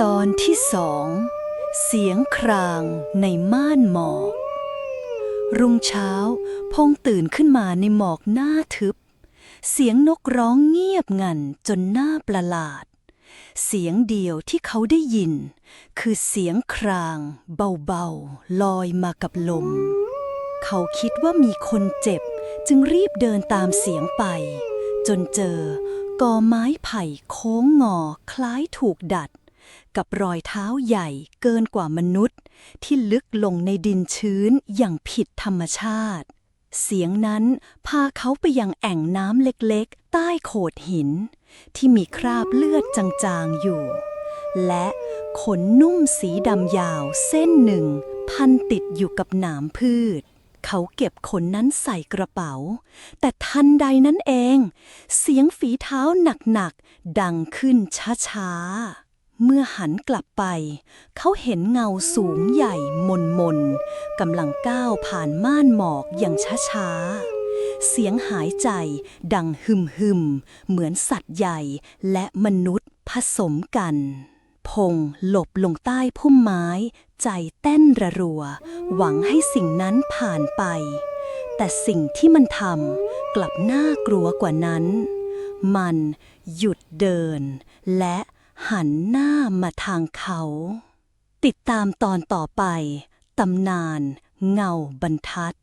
ตอนที่สอง เสียงครางในม่านหมอก รุ่งเช้าพงตื่นขึ้นมาในหมอกหน้าทึบ เสียงนกร้องเงียบงันจนน่าประหลาด เสียงเดียวที่เขาได้ยิน คือเสียงครางเบาๆ ลอยมากับลม เขาคิดว่ามีคนเจ็บจึงรีบเดินตามเสียงไป จนเจอกอไม้ไผ่โค้งงอคล้ายถูกดัด กับรอยเท้าใหญ่เกินกว่ามนุษย์ ที่ลึกลงในดินชื้นอย่างผิดธรรมชาติ เสียงนั้นพาเขาไปยังแอ่งน้ำเล็กๆ ใต้โขดหิน ที่มีคราบเลือดจางๆอยู่ และขนนุ่มสีดำยาวเส้นหนึ่ง พันติดอยู่กับหนามพืชเขาเก็บขนนั้นใส่กระเป๋า แต่ทันใดนั้นเอง เสียงฝีเท้าหนักๆ ดังขึ้นช้าๆ เมื่อหันกลับไป เขาเห็นเงาสูงใหญ่มนมนๆกำลังก้าวผ่านม่านหมอกอย่างช้าๆ เสียงหายใจดังหึมหึมเหมือนสัตว์ใหญ่และมนุษย์ผสมกัน พงหลบลงใต้พุ่มไม้ ใจเต้นระรัว หวังให้สิ่งนั้นผ่านไป แต่สิ่งที่มันทำกลับน่ากลัวกว่านั้น มันหยุดเดินและ หันหน้ามาทางเขา ติดตามตอนต่อไป ตำนานเงาบรรทัด